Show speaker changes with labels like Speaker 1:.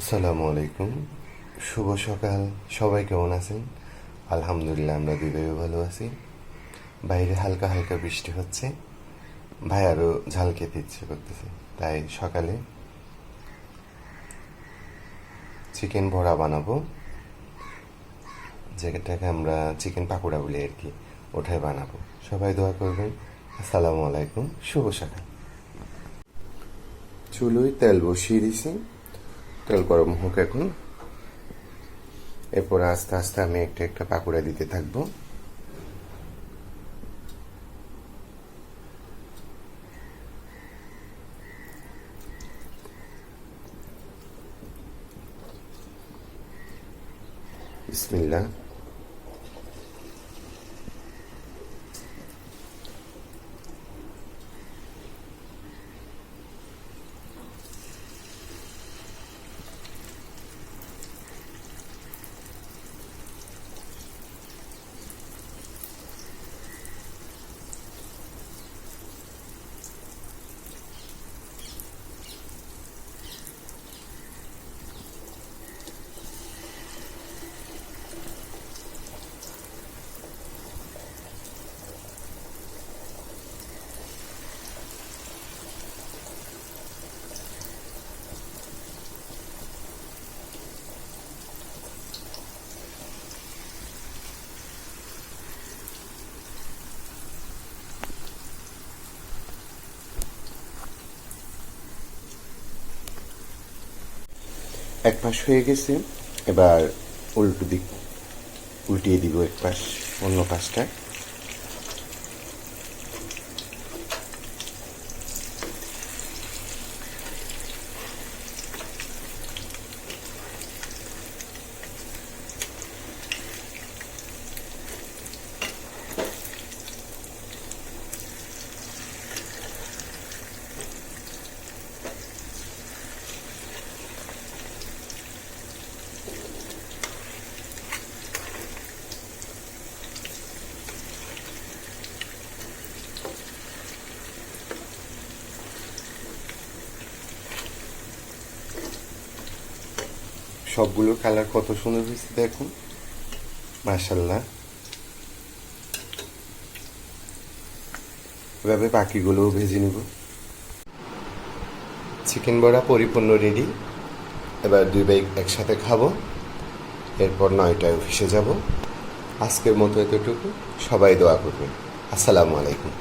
Speaker 1: আসসালামু আলাইকুম। শুভ সকাল। সবাই কেমন আছেন? আলহামদুলিল্লাহ, আমরা দুই ভালো আছি। বাইরে হালকা হালকা বৃষ্টি হচ্ছে। ভাই আরও ঝাল খেতে ইচ্ছে করতেছে, তাই সকালে চিকেন বড়া বানাবো। যেটাকে আমরা চিকেন পাকোড়া বলি আর কি, ওটাই বানাবো। সবাই দোয়া করবেন। আসসালামু আলাইকুম। শুভ সকাল। চুলোয় তেল বসিয়ে দিছি। তেল গরম হোক এখন। এরপর আস্তে আস্তে আমি একটা একটা পাকোড়া দিতে থাকব। বিসমিল্লাহ। এক পাশ হয়ে গেছে এবার উল্টো দিক উল্টিয়ে দিব এক পাশ অন্য পাশটা সবগুলোর কালার কত সুন্দর হয়েছে দেখুন। মার্শাল্লাহ এভাবে বাকিগুলোও ভেজে নিব। চিকেন বড়া পরিপূর্ণ রেডি এবার দুই বাইক একসাথে খাব। এরপর নয়টায় অফিসে যাব। আজকের মতো এতটুকু। সবাই দোয়া করবেন। আসসালামু আলাইকুম।